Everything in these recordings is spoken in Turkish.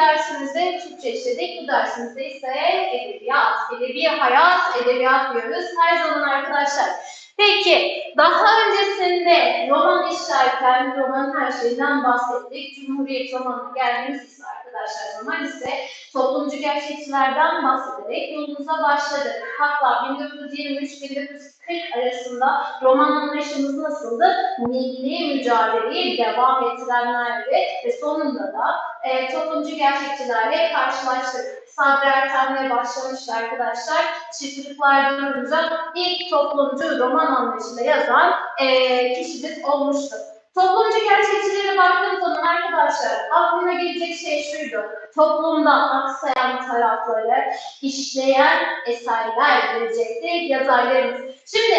dersimizde Türkçe işledik. Bu dersimizde ise edebiyat, edebi hayat, edebiyat diyoruz her zaman arkadaşlar. Peki, daha öncesinde roman işlerken romanın her şeyinden bahsettik. Cumhuriyet romanına geldiğimiz ise arkadaşlar zaman ise toplumcu gerçekçilerden bahsederek yolumuza başladık. Hatta 1923-1940 arasında roman anlayışımız nasıldı? Milli mücadeleyi devam ettirenlerdi ve sonunda da e, toplumcu gerçekçilerle karşılaştık. Sabri Ertem'le başlamıştı arkadaşlar. Çiftlikler durunca ilk toplumcu roman anlayışında yazan e, kişimiz olmuştu. Toplumcu gerçekçilere baktığım zaman arkadaşlar aklına gelecek şey şuydu. Toplumda aksayan tarafları işleyen eserler gelecekti yazarlarımız. Şimdi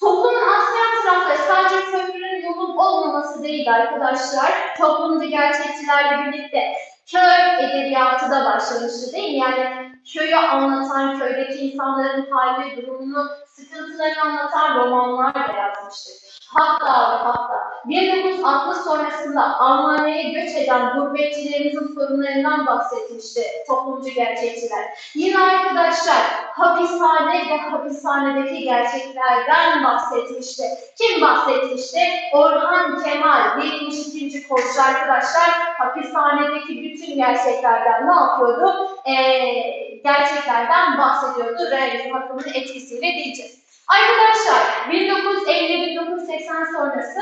toplumun aksayan tarafları sadece köprünün yolun olmaması değil arkadaşlar. Toplumcu gerçekçilerle birlikte köy edebiyatı da başlamıştı değil mi? Yani köyü anlatan, köydeki insanların hali, durumunu, sıkıntılarını anlatan romanlar da yazmıştı. Hatta ve hatta 1960 sonrasında Almanya'ya göç eden gurbetçilerimizin sorunlarından bahsetmişti toplumcu gerçekçiler. Yine arkadaşlar hapishane ve hapishanedeki gerçeklerden bahsetmişti. Kim bahsetmişti? Orhan Kemal 72. koşu arkadaşlar hapishanedeki bütün gerçeklerden ne yapıyordu? Ee, gerçeklerden bahsediyordu. Realizm akımının etkisiyle diyeceğiz. Arkadaşlar 1950-1980 sonrası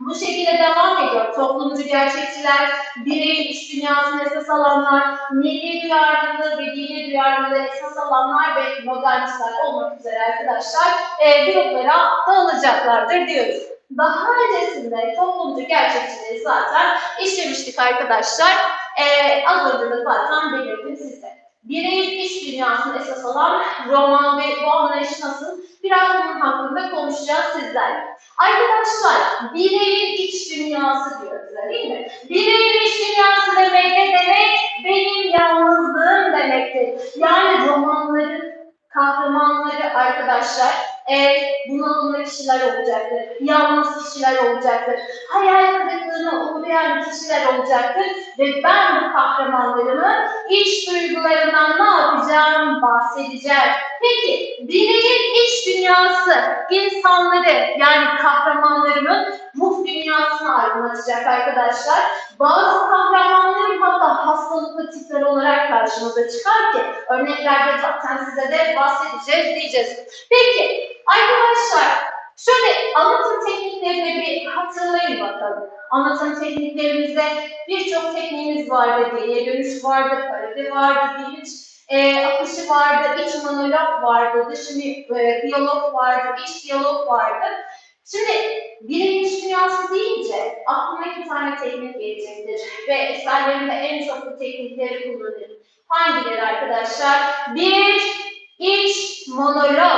bu şekilde devam ediyor. Toplumcu gerçekçiler, birey iş dünyasını esas alanlar, milli duyarlılığı ve dini duyarlılığı esas alanlar ve modernistler olmak üzere arkadaşlar e, gruplara dağılacaklardır diyoruz. Daha öncesinde toplumcu gerçekçileri zaten işlemiştik arkadaşlar. E, az önce de zaten belirttim size. Bireyin iş dünyasını esas alan roman ve bu anlayış nasıl? Biraz bunun hakkında konuşacağız sizlerle. Arkadaşlar, bireyin iç dünyası diyoruz değil mi? Bireyin iç dünyası demek ne demek? Benim yalnızlığım demektir. Yani romanların kahramanları arkadaşlar, e, bunalımlı kişiler olacaktır, yalnız kişiler olacaktır, hayal kırıklığına uğrayan kişiler olacaktır ve ben bu kahramanlarımı iç duygularından ne yapacağım bahsedeceğim. Peki bireyin iç dünyası insanları yani kahramanlarımın ruh dünyasını aydınlatacak arkadaşlar. Bazı kahramanların hatta hastalıklı tipler olarak karşımıza çıkar ki örneklerde zaten size de bahsedeceğiz diyeceğiz. Peki arkadaşlar şöyle anlatım tekniklerini bir hatırlayın bakalım. Anlatım tekniklerimizde birçok tekniğimiz vardı. Geriye dönüş vardı, parodi vardı, bilinç e, akışı vardı, iç monolog vardı, dış e, diyalog vardı, iç diyalog vardı. Şimdi bireyin iç dünyası deyince aklıma iki tane teknik gelecektir ve eserlerimde en çok bu teknikleri kullanırım. Hangileri arkadaşlar? Bir, iç monolog.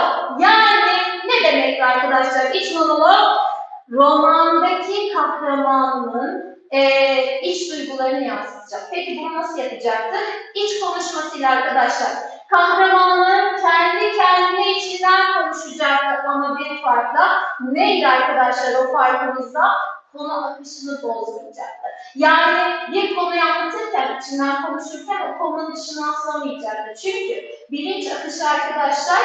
Arkadaşlar? İç monolog, romandaki kahramanın e, iç duygularını yansıtacak. Peki bunu nasıl yapacaktır? İç konuşmasıyla arkadaşlar. Kahramanın kendi kendine içinden konuşacaktı ama bir farkla. Neydi arkadaşlar o farkımızda? Konu akışını bozmayacaktı. Yani bir konuyu anlatırken, içinden konuşurken o konunun dışına aslamayacaktı. Çünkü bilinç akışı arkadaşlar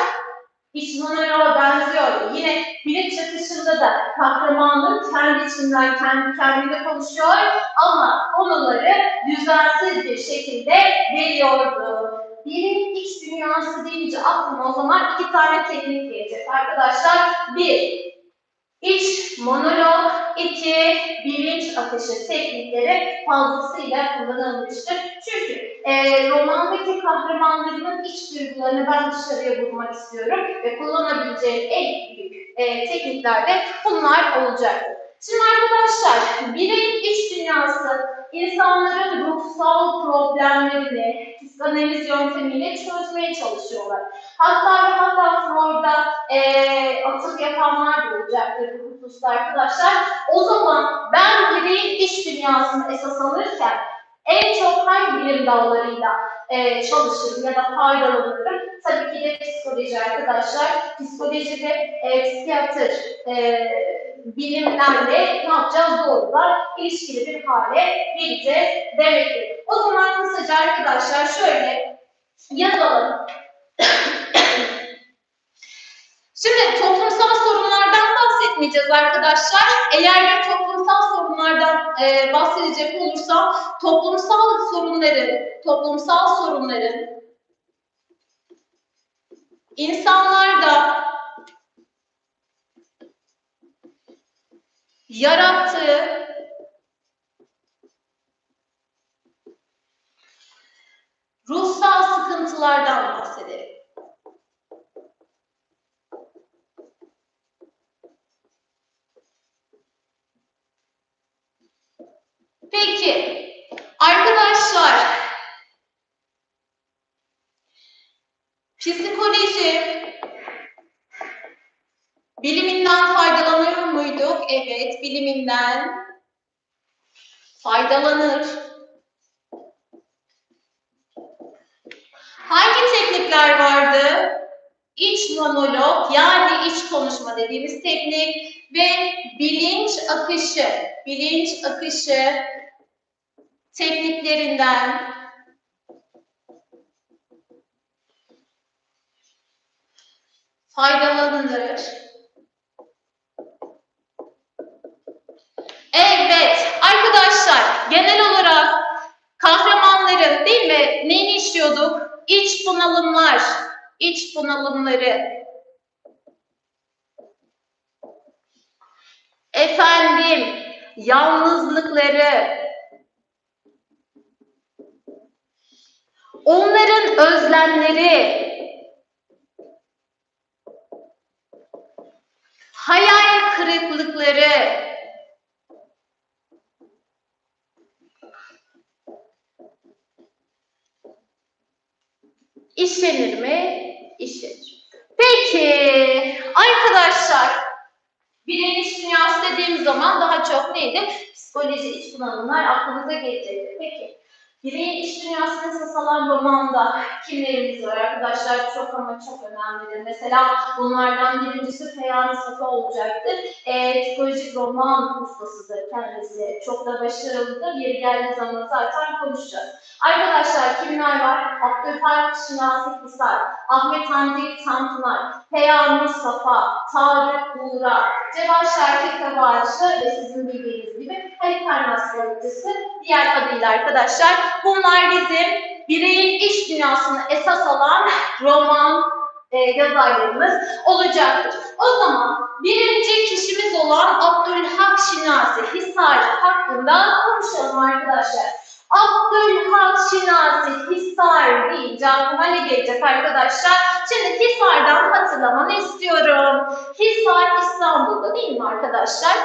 iç monoloğa benziyor. Yine bilinç akışında da kahramanın kendi içinden kendi kendine konuşuyor ama konuları düzensiz bir şekilde veriyordu. Birin iç dünyası deyince aklıma o zaman iki tane teknik gelecek arkadaşlar. Bir, iç monolog, iki, bilinç akışı teknikleri fazlasıyla kullanılmıştır. Çünkü e, romandaki kahramanlarının iç duygularını ben dışarıya vurmak istiyorum ve kullanabileceğim en büyük e, teknikler de bunlar olacaktır. Şimdi arkadaşlar, bireyin iç dünyası insanların ruhsal problemlerini psikanaliz yöntemiyle çözmeye çalışıyorlar. Hatta ve hatta Freud'a e, atıf yapanlar da olacaktır bu hususta arkadaşlar. O zaman ben bireyin iç dünyasını esas alırken en çok hangi bilim dallarıyla e, çalışırım ya da faydalanırım? Tabii ki de psikoloji arkadaşlar. Psikolojide e, psikiyatr e, bilimlerle ne yapacağız? Doğrular ilişkili bir hale geleceğiz demektir. O zaman kısaca arkadaşlar şöyle yazalım. Şimdi toplumsal sorunlardan bahsetmeyeceğiz arkadaşlar. Eğer bir toplumsal sorunlardan e, bahsedecek olursam toplumsal sorunların, toplumsal sorunların insanlarda yarattığı ruhsal sıkıntılardan bahsederim. Peki, arkadaşlar, psikoloji biliminden faydalanıyor muyduk? Evet, biliminden faydalanır. Hangi teknikler vardı? İç monolog yani iç konuşma dediğimiz teknik ve bilinç akışı, bilinç akışı tekniklerinden faydalanılır. Evet, arkadaşlar genel olarak kahramanların değil mi neyini işliyorduk? İç bunalımlar, iç bunalımları. Efendim, yalnızlıkları, onların özlemleri, hayal kırıklıkları, işlenir mi? İşlenir. Peki, arkadaşlar, bireyin iç dünyası dediğim zaman daha çok neydi? Psikoloji, iç bunalımlar aklınıza gelecekti. Peki, bireyin iç dünyasını esas alan romanda kimlerimiz var arkadaşlar? Çok ama çok önemlidir. Mesela bunlardan birincisi Peyami Safa olacaktır. E, psikolojik roman ustasıdır kendisi. Çok da başarılıdır. Yeri geldiği zaman zaten konuşacağız. Arkadaşlar kimler var? Abdülhak Şinasi Hisar, Ahmet Hamdi Tanpınar, Peyami Safa, Tarık Buğra, Cevat Şakir Kabarcı ve sizin bildiğiniz gibi Halit Karnas yaratıcısı diğer adıyla arkadaşlar. Bunlar bizim bireyin iç dünyasını esas alan roman e, yazarlarımız olacaktır. O zaman birinci kişimiz olan Abdülhak Şinasi Hisar hakkında konuşalım arkadaşlar. Abdülhak Şinasi Hisar deyince aklıma ne gelecek arkadaşlar? Şimdi Hisar'dan hatırlamanı istiyorum. Hisar İstanbul'da değil mi arkadaşlar?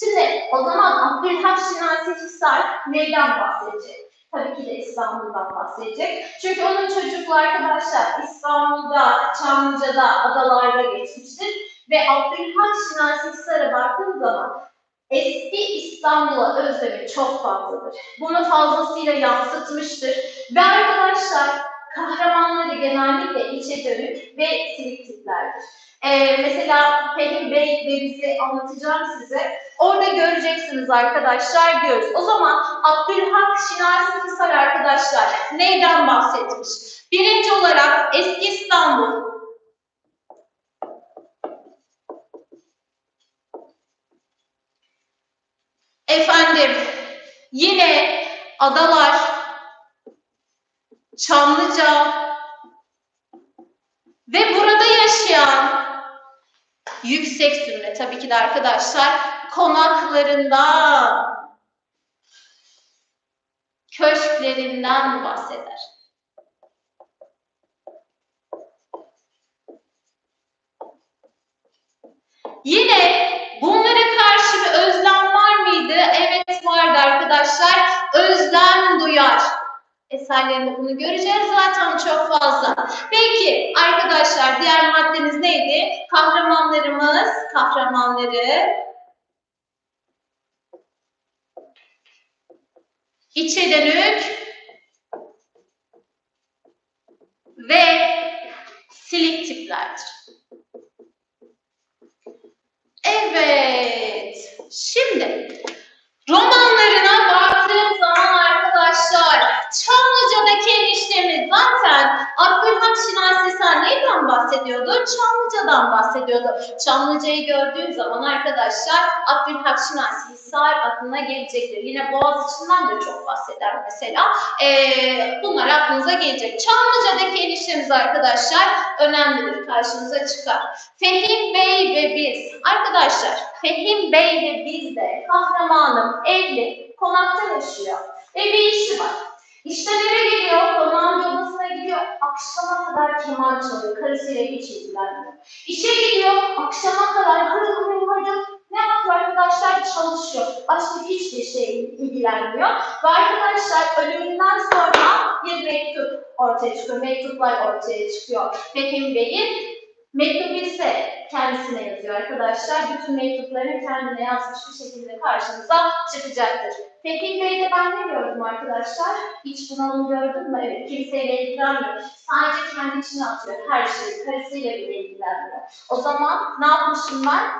Şimdi o zaman Abdülhak Şinasi Hisar neyden bahsedecek? Tabii ki de İstanbul'dan bahsedecek. Çünkü onun çocukluğu arkadaşlar İstanbul'da, Çamlıca'da, adalarda geçmiştir. Ve Abdülhak Şinasi Hisar'a baktığım zaman eski İstanbul'a özlemi çok fazladır. Bunu fazlasıyla yansıtmıştır. Ve arkadaşlar kahramanları genellikle içe dönük ve silik tiplerdir. Ee, mesela Pelin Bey ve bizi anlatacağım size. Orada göreceksiniz arkadaşlar diyoruz. O zaman Abdülhak Şinasi Hisar arkadaşlar neyden bahsetmiş? Birinci olarak eski İstanbul, Efendim, yine adalar, Çamlıca ve burada yaşayan yüksek sürme tabii ki de arkadaşlar konaklarından, köşklerinden bahseder. Yine bunlara karşı bir özlem var mıydı? Evet vardı arkadaşlar. Özlem duyar. Eserlerinde bunu göreceğiz zaten çok fazla. Peki arkadaşlar diğer maddemiz neydi? Kahramanlarımız, kahramanları içe dönük ve silik tiplerdir. Evet. Şimdi romanlarına baktığım zaman arkadaşlar Çamlı arkadaşlar neyden bahsediyordu? Çamlıca'dan bahsediyordu. Çamlıca'yı gördüğün zaman arkadaşlar Abdülhak Şinasi Hisar aklına gelecektir. Yine Boğaziçi'nden de çok bahseder mesela. Ee, bunlar aklınıza gelecek. Çamlıca'daki ilişkimiz arkadaşlar önemlidir. Karşınıza çıkar. Fehim Bey ve biz. Arkadaşlar Fehim Bey ve biz de kahramanım evli, konakta yaşıyor. Ve bir işi var. İşte eve geliyor, konağın odasına gidiyor. Akşama kadar keman çalıyor. Karısıyla hiç ilgilenmiyor. İşe gidiyor, akşama kadar hırıl hırıl hırıl ne yapıyor arkadaşlar? Çalışıyor. Başka hiçbir şey ilgilenmiyor. Ve arkadaşlar ölümünden sonra bir mektup ortaya çıkıyor. Mektuplar ortaya çıkıyor. Fehim Bey'in mektubu ise kendisine yazıyor arkadaşlar. Bütün mektuplarını kendine yazmış bir şekilde karşınıza çıkacaktır. Fehim Bey'de ben ne gördüm arkadaşlar? İç bunalım gördün mü? Evet, kimseyle ilgilenmiyor. Sadece kendi içine atıyor her şeyi. Karısıyla bile ilgilenmiyor. O zaman ne yapmışım ben?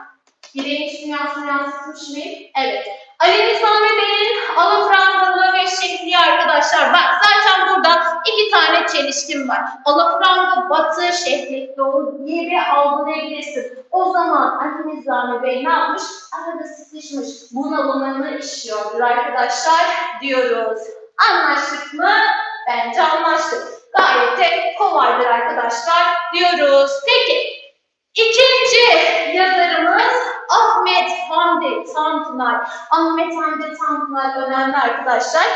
Bilinç dünyasına yansıtmış mıyım? Evet. Ali Nizami Bey'in alafrangalığı ve şekli arkadaşlar. Bak zaten burada iki tane çelişkim var. Alafranga batı, şehri doğu diye bir algılayabilirsin. O zaman Ali Nizami Bey ne yapmış? Arada sıkışmış. Bunalımını işliyordur arkadaşlar diyoruz. Anlaştık mı? Bence anlaştık. Gayet de kolaydır arkadaşlar diyoruz. Peki ikinci yazarımız Hamdi Tanpınar. Ahmet Hamdi Tanpınar önemli arkadaşlar.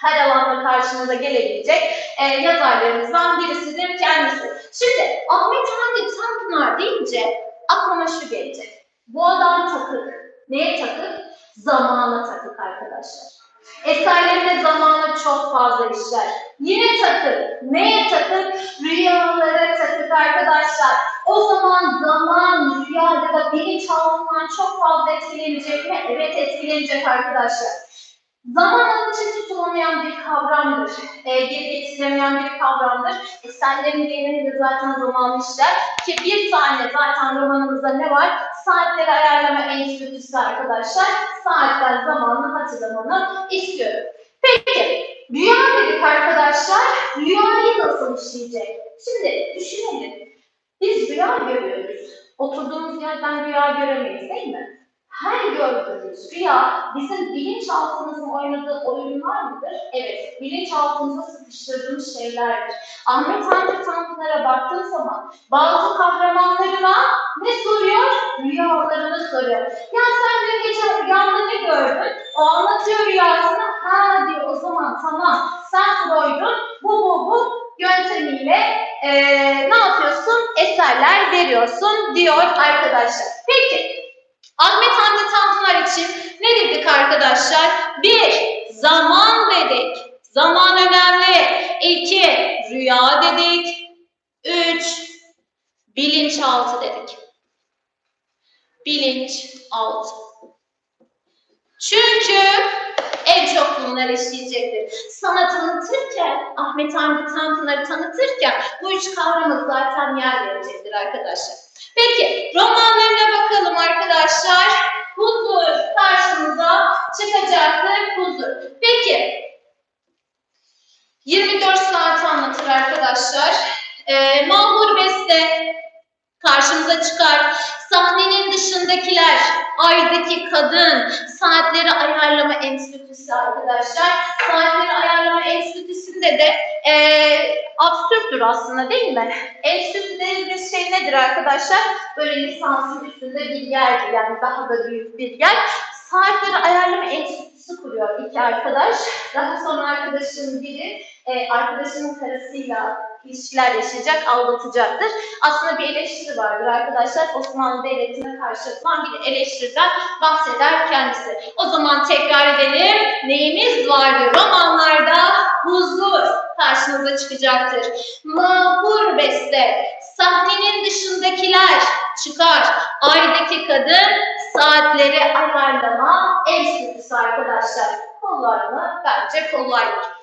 Her alanda karşınıza gelebilecek e, yazarlarımızdan birisidir kendisi. Şimdi Ahmet Hamdi Tanpınar deyince aklıma şu gelecek. Bu adam takık. Neye takık? Zamana takık arkadaşlar. Eserlerinde zamanı çok fazla işler. Yine takık. Neye takık? Rüyalara takık arkadaşlar. O zaman zaman, rüya ya da bilinçaltından çok fazla etkilenecek mi? Evet etkilenecek arkadaşlar. Zaman için tutulamayan bir kavramdır. E, geri getirilemeyen bir kavramdır. Eserlerin genelinde zaten zaman işler. Ki bir tane zaten romanımızda ne var? Saatleri ayarlama enstitüsü arkadaşlar. Saatler zamanını hatırlamanı istiyorum. Peki, rüya dedik arkadaşlar. Rüyayı nasıl işleyecek? Şimdi düşünelim. Biz rüya görüyoruz. Oturduğumuz yerden rüya göremeyiz değil mi? Her gördüğümüz rüya bizim bilinçaltımızın oynadığı oyunlar mıdır? Evet, bilinçaltımıza sıkıştırdığımız şeylerdir. Ahmet Hamdi Tanpınar'a baktığın zaman bazı kahramanlarına ne soruyor? Rüyalarını soruyor. Ya sen dün gece rüyanda ne gördün? O anlatıyor rüyasını. Ha diyor o zaman tamam sen Freud'un bu bu bu yöntemiyle eee, ne yapıyorsun? Eserler veriyorsun diyor arkadaşlar. Peki Ahmet Hamdi Tanpınar için ne dedik arkadaşlar? Bir, zaman dedik. Zaman önemli. İki, rüya dedik. Üç, bilinçaltı dedik. Bilinçaltı. Çünkü en çok bunlar işleyecektir. Sana tanıtırken, Ahmet Hamdi Tanpınar'ı tanıtırken bu üç kavramı zaten yer verecektir arkadaşlar. Peki, romanlarına bakalım arkadaşlar. Huzur karşımıza çıkacaktır. Huzur. Peki, 24 saat anlatır arkadaşlar. Ee, Mahmur Beste karşımıza çıkar. Sahnenin dışındakiler, aydaki kadın, saatleri ayarlama enstitüsü arkadaşlar. Saatleri ayarlama enstitüsünde de ee, absürttür aslında değil mi? Enstitü dediğimiz şey nedir arkadaşlar? Böyle lisansın üstünde bir yerdir yani daha da büyük bir yer. Saatleri ayarlama enstitüsü kuruyor iki arkadaş. Daha sonra arkadaşın biri e, arkadaşının karısıyla ilişkiler yaşayacak, aldatacaktır. Aslında bir eleştiri vardır arkadaşlar. Osmanlı Devleti'ne karşı yapılan bir eleştiriden bahseder kendisi. O zaman tekrar edelim. Neyimiz vardı? Romanlarda huzur karşınıza çıkacaktır. Mahur beste, sahnenin dışındakiler çıkar. Aydaki kadın saatleri ayarlama enstitüsü arkadaşlar. Kollarını bence kolaydır.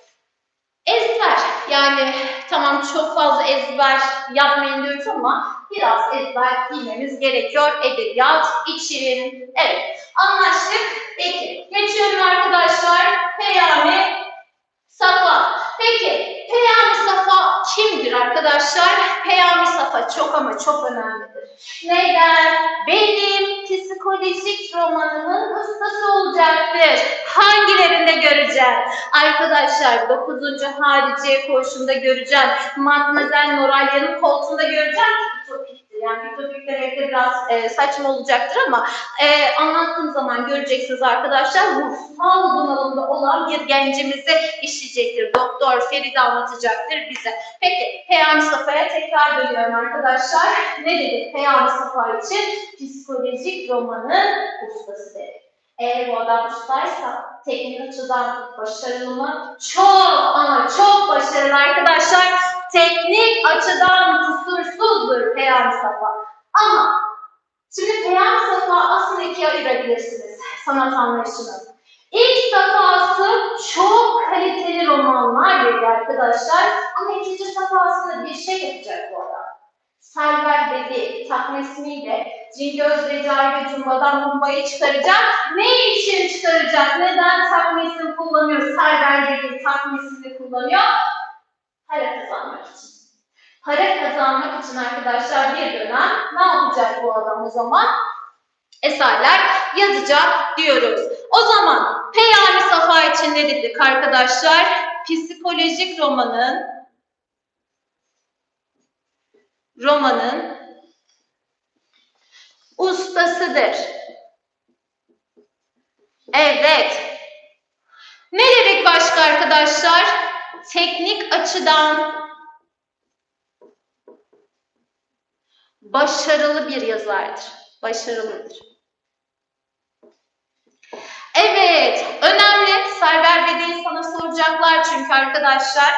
Ezber yani tamam çok fazla ezber yapmayın diyoruz ama biraz ezber bilmemiz gerekiyor edebiyat için. Evet anlaştık. Peki geçiyorum arkadaşlar. Peyami Safa. Peki Peyami Safa kimdir arkadaşlar? Peyami Safa çok ama çok önemlidir. Neden? Benim psikolojik romanımın ustası olacaktır. Hangilerinde göreceğim? Arkadaşlar 9. hariciye koğuşunda göreceğim. Matmazel Noralya'nın koltuğunda göreceğim. Yani ütopikler evde biraz e, saçma olacaktır ama e, anlattığım zaman göreceksiniz arkadaşlar. Ruhsal bunalımda olan bir gencimizi işleyecektir. Doktor Feride anlatacaktır bize. Peki Peyami Safa'ya tekrar dönüyorum arkadaşlar. Ne dedik Peyami Safa için? Psikolojik romanın ustası dedik. Eğer bu adam ustaysa teknik açıdan başarılı mı? Çok ama çok başarılı arkadaşlar. Teknik açıdan kusursuzdur Peyami Safa. Ama şimdi Peyami Safa aslında ikiye ayırabilirsiniz sanat anlayışını. İlk safhası çok kaliteli romanlar dedi arkadaşlar. Ama ikinci safhasında bir şey yapacak bu adam. Server dedi takma Cingöz Recai ve Cumba'dan Mumba'yı çıkaracak. Ne için çıkaracak? Neden takma kullanıyor? Server dedi takma kullanıyor. Para kazanmak için. Para kazanmak için arkadaşlar bir dönem ne yapacak bu adam o zaman? Eserler yazacak diyoruz. O zaman Peyami Safa için ne dedik arkadaşlar? Psikolojik romanın romanın ustasıdır. Evet. Ne dedik başka arkadaşlar? Teknik açıdan başarılı bir yazardır. Başarılıdır. Evet, önemli. Server Bede'yi sana soracaklar çünkü arkadaşlar.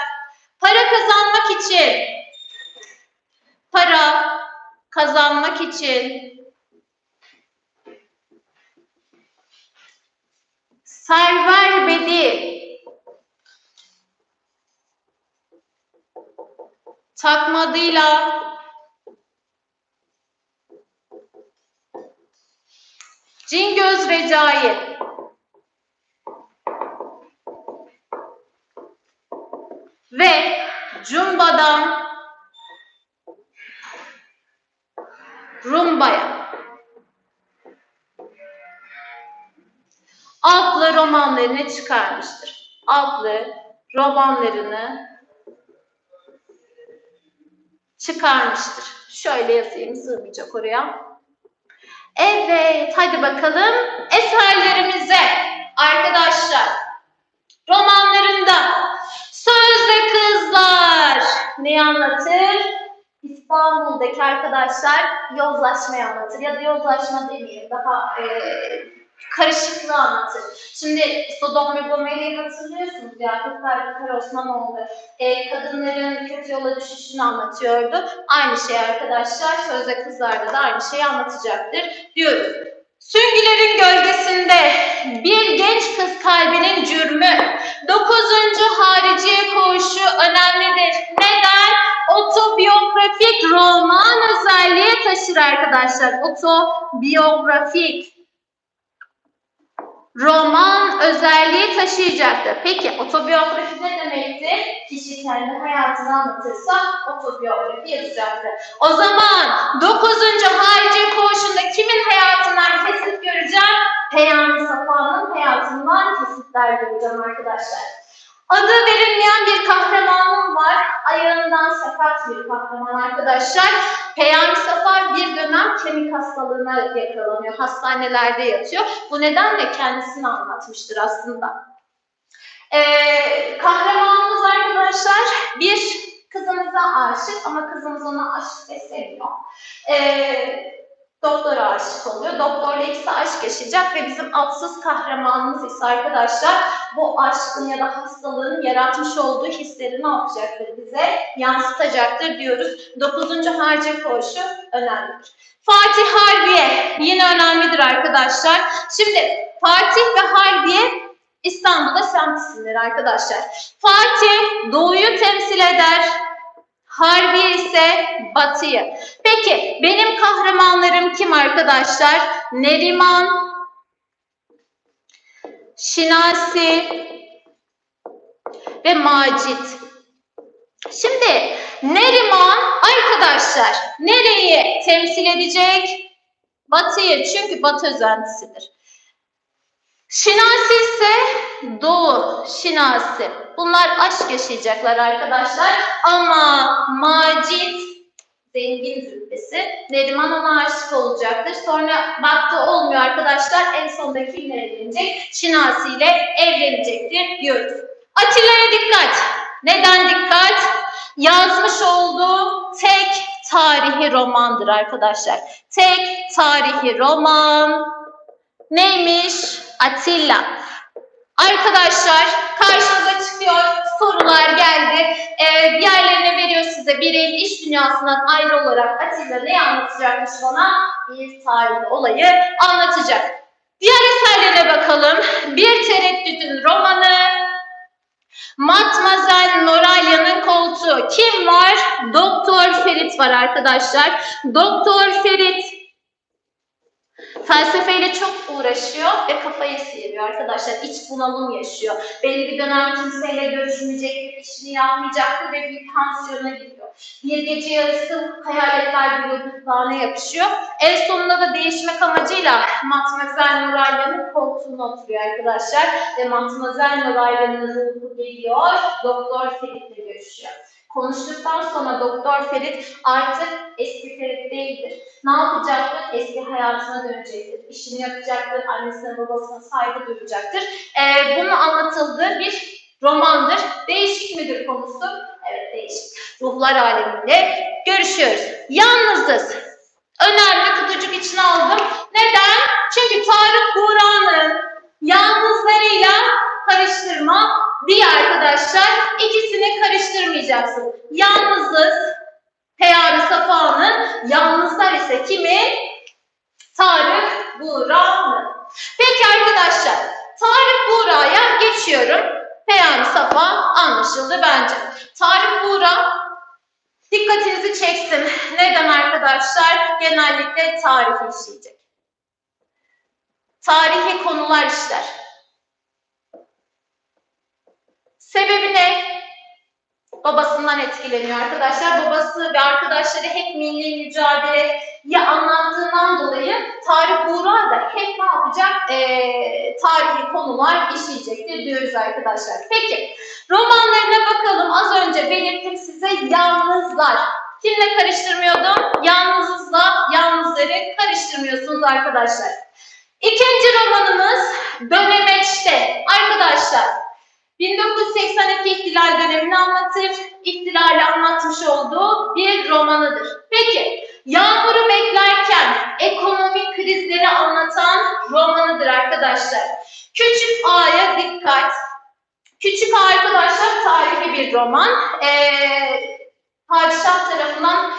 Para kazanmak için, para kazanmak için Server Bedi takma adıyla Cingöz Recai ve Cumba'dan Rumba'ya. Adlı romanlarını çıkarmıştır. Adlı romanlarını çıkarmıştır. Şöyle yazayım sığmayacak oraya. Evet, hadi bakalım eserlerimize arkadaşlar. Romanlarında Sözde Kızlar neyi anlatır? İstanbul'daki arkadaşlar yozlaşmayı anlatır. Ya da yozlaşma demeyelim, daha e, karışıklığı anlatır. Şimdi Sodom ve Gomorra'yı hatırlıyorsunuz ya, Kırklar Kar Osmanoğlu. E, kadınların kötü yola düşüşünü anlatıyordu. Aynı şey arkadaşlar, Sözde Kızlar'da da aynı şeyi anlatacaktır diyoruz. Süngülerin gölgesinde bir genç kız kalbinin cürmü. Dokuzuncu hariciye koğuşu önemlidir. Neden? Otobiyografik roman özelliği taşır arkadaşlar. Otobiyografik roman özelliği taşıyacaktır. Peki otobiyografi ne demektir? Kişi kendi hayatını anlatırsa otobiyografi yazacaktır. O zaman 9. harici koğuşunda kimin hayatından kesit göreceğim? Peyami Safa'nın hayatından kesitler göreceğim arkadaşlar. Adı verilmeyen bir kahramanım var. Ayağından sakat bir kahraman arkadaşlar. Peyami Safa bir dönem kemik hastalığına yakalanıyor. Hastanelerde yatıyor. Bu nedenle kendisini anlatmıştır aslında. Ee, kahramanımız arkadaşlar bir kızımıza aşık ama kızımız ona aşık ve sevmiyor. Ee, doktora aşık oluyor. Doktorla ikisi aşk yaşayacak ve bizim atsız kahramanımız ise arkadaşlar bu aşkın ya da hastalığın yaratmış olduğu hisleri ne yapacaktır bize? Yansıtacaktır diyoruz. Dokuzuncu harcı koşu önemlidir. Fatih Harbiye yine önemlidir arkadaşlar. Şimdi Fatih ve Harbiye İstanbul'da semt isimleri arkadaşlar. Fatih doğuyu temsil eder. Harbiye ise batıyı. Peki benim kahramanlarım kim arkadaşlar? Neriman, Şinasi ve Macit. Şimdi Neriman arkadaşlar nereyi temsil edecek? Batı'yı çünkü Batı özentisidir. Şinasi ise Doğu, Şinasi. Bunlar aşk yaşayacaklar arkadaşlar. Ama Macit zengin züppesi. Neriman ona aşık olacaktır. Sonra baktı olmuyor arkadaşlar. En sonunda kimle evlenecek? Şinasi ile evlenecektir diyoruz. Atilla'ya dikkat. Neden dikkat? Yazmış olduğu tek tarihi romandır arkadaşlar. Tek tarihi roman neymiş? Atilla. Arkadaşlar karşınıza çıkıyor sorular geldi. Ee, diğerlerine veriyor size bireyin iş dünyasından ayrı olarak Atilla ne anlatacakmış bana? Bir tarih olayı anlatacak. Diğer eserlere bakalım. Bir tereddüdün romanı, Matmazel Noralya'nın koltuğu. Kim var? Doktor Ferit var arkadaşlar. Doktor Ferit felsefeyle çok uğraşıyor ve kafayı sıyırıyor arkadaşlar. İç bunalım yaşıyor. Belli bir dönem kimseyle görüşmeyecektir, işini yapmayacaktır ve bir pansiyona gidiyor. Bir gece yarısı hayaletler bir gırtlağına yapışıyor. En sonunda da değişmek amacıyla Matmazel Noralya'nın koltuğuna oturuyor arkadaşlar. Ve Matmazel Noralya'nın ruhu geliyor, Doktor Ferit'le görüşüyor. Konuştuktan sonra Doktor Ferit artık eski Ferit değildir. Ne yapacaktır? Eski hayatına dönecektir. İşini yapacaktır. Annesine babasına saygı duyacaktır. Ee, bunu anlatıldığı bir romandır. Değişik midir konusu? Evet değişik. Ruhlar aleminde görüşüyoruz. Yalnızız. Önemli kutucuk içine aldım. Neden? Çünkü Tarık Buğra'nın yalnızlarıyla karıştırma bir arkadaşlar ikisini karıştırmayacaksın. Yalnızız Peyami Safa'nın yalnızlar ise kimi? Tarık Buğra'nın. Peki arkadaşlar Tarık Buğra'ya geçiyorum. Peyami Safa anlaşıldı bence. Tarık Buğra dikkatinizi çeksin. Neden arkadaşlar? Genellikle tarihi işleyecek. Tarihi konular işler. Sebebi ne? Babasından etkileniyor arkadaşlar. Babası ve arkadaşları hep milli mücadeleyi anlattığından dolayı Tarık Buğra da hep ne yapacak? Ee, tarihi konular işleyecektir diyoruz arkadaşlar. Peki romanlarına bakalım. Az önce belirttim size yalnızlar. Kimle karıştırmıyordum? Yalnızızla yalnızları karıştırmıyorsunuz arkadaşlar. İkinci romanımız Dönemeç'te. Arkadaşlar 1982 ihtilal dönemini anlatır, ihtilali anlatmış olduğu bir romanıdır. Peki, Yağmur'u beklerken ekonomik krizleri anlatan romanıdır arkadaşlar. Küçük A'ya dikkat. Küçük A arkadaşlar tarihi bir roman. Ee, padişah tarafından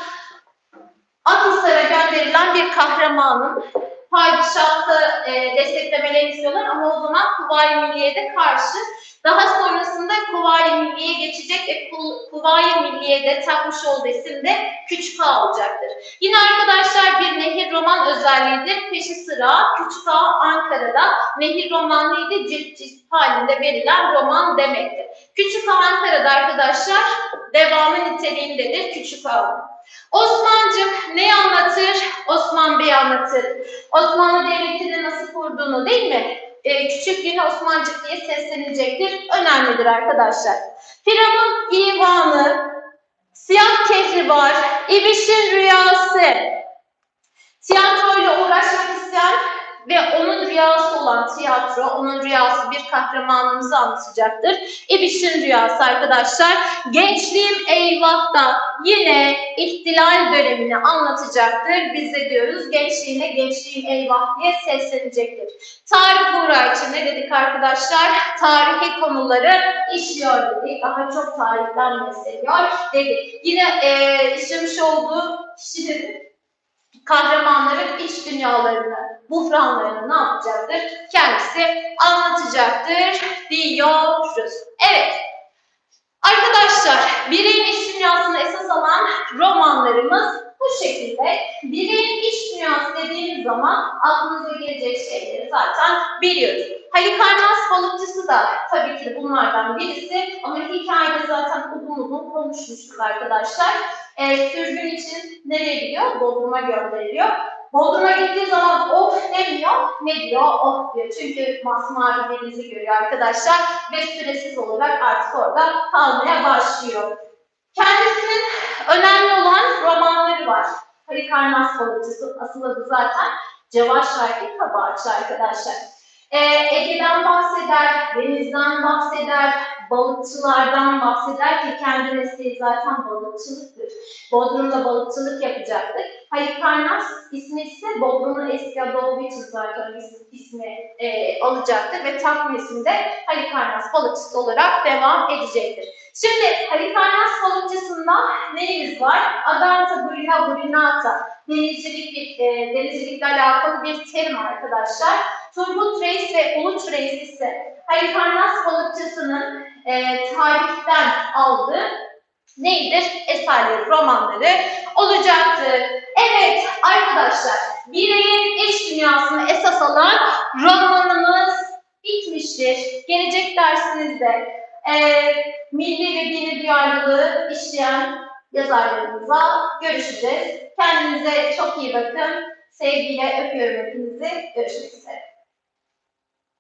Akhisar'a gönderilen bir kahramanın padişahı e, desteklemelerini istiyorlar ama o zaman Kuvayi Milliye de karşı. Daha sonrasında Kuvayi Milliye geçecek ve Kuvayi Milliye'de takmış olduğu isim de Küçük Ağa olacaktır. Yine arkadaşlar bir nehir roman özelliğidir. Peşi sıra Küçük Ağa Ankara'da nehir romanlıydı cilt cilt halinde verilen roman demektir. Küçük Ağa Ankara'da arkadaşlar devamı niteliğindedir Küçük Ağa. Osmancık ne anlatır? Osman Bey anlatır. Osmanlı Devleti'ni nasıl kurduğunu değil mi? Ee, küçüklüğüne Osmancık diye seslenilecektir. Önemlidir arkadaşlar. Firavun İvanı, Siyah Kehribar, İbiş'in Rüyası, tiyatroyla uğraşmak isteyen ve onun rüyası olan tiyatro, onun rüyası bir kahramanımızı anlatacaktır. İbiş'in rüyası arkadaşlar. Gençliğim eyvahta yine ihtilal dönemini anlatacaktır. Biz de diyoruz gençliğine gençliğim eyvah diye seslenecektir. Tarih Buğra için ne dedik arkadaşlar? Tarihi konuları işliyor dedik. Daha çok tarihten bahsediyor dedik. Yine e, işlemiş olduğu kişilerin kahramanların iç dünyalarını, buhranlarını ne yapacaktır? Kendisi anlatacaktır diyoruz. Evet. Arkadaşlar, bireyin iç dünyasını esas alan romanlarımız bu şekilde. Bireyin iç dünyası dediğimiz zaman aklınıza gelecek şeyleri zaten biliyoruz. Halikarnas balıkçısı da tabii ki bunlardan birisi ama hikayede zaten uzun konuşmuştuk arkadaşlar. Ee, sürgün için nereye gidiyor? Bodrum'a gönderiliyor. Bodrum'a gittiği zaman of demiyor, ne diyor? Oh diyor. Çünkü masmavi denizi görüyor arkadaşlar ve süresiz olarak artık orada kalmaya başlıyor. Kendisinin önemli olan romanları var. Halikarnas balıkçısı asıl adı zaten Cevat Şarkı Kabarcı arkadaşlar. Ee, Ege'den bahseder, denizden bahseder, balıkçılardan bahseder ki kendi mesleği zaten balıkçılıktır. Bodrum'da balıkçılık yapacaktık. Halikarnas ismi ise Bodrum'un eski adı olduğu için zaten is- ismi e, alacaktır ve takma isminde Halikarnas balıkçısı olarak devam edecektir. Şimdi Halikarnas balıkçısında neyimiz var? Adanta, burina, burinata. Denizcilik, bir- e, denizcilikle alakalı bir terim arkadaşlar. Turgut Reis ve Uluç Reis ise Halikarnas balıkçısının e, tarihten aldığı neydir? Eserleri, romanları olacaktır. Evet arkadaşlar, bireyin iç dünyasını esas alan romanımız bitmiştir. Gelecek dersinizde e, milli ve dini duyarlılığı işleyen yazarlarımızla görüşeceğiz. Kendinize çok iyi bakın. Sevgiyle öpüyorum hepinizi. Görüşmek üzere.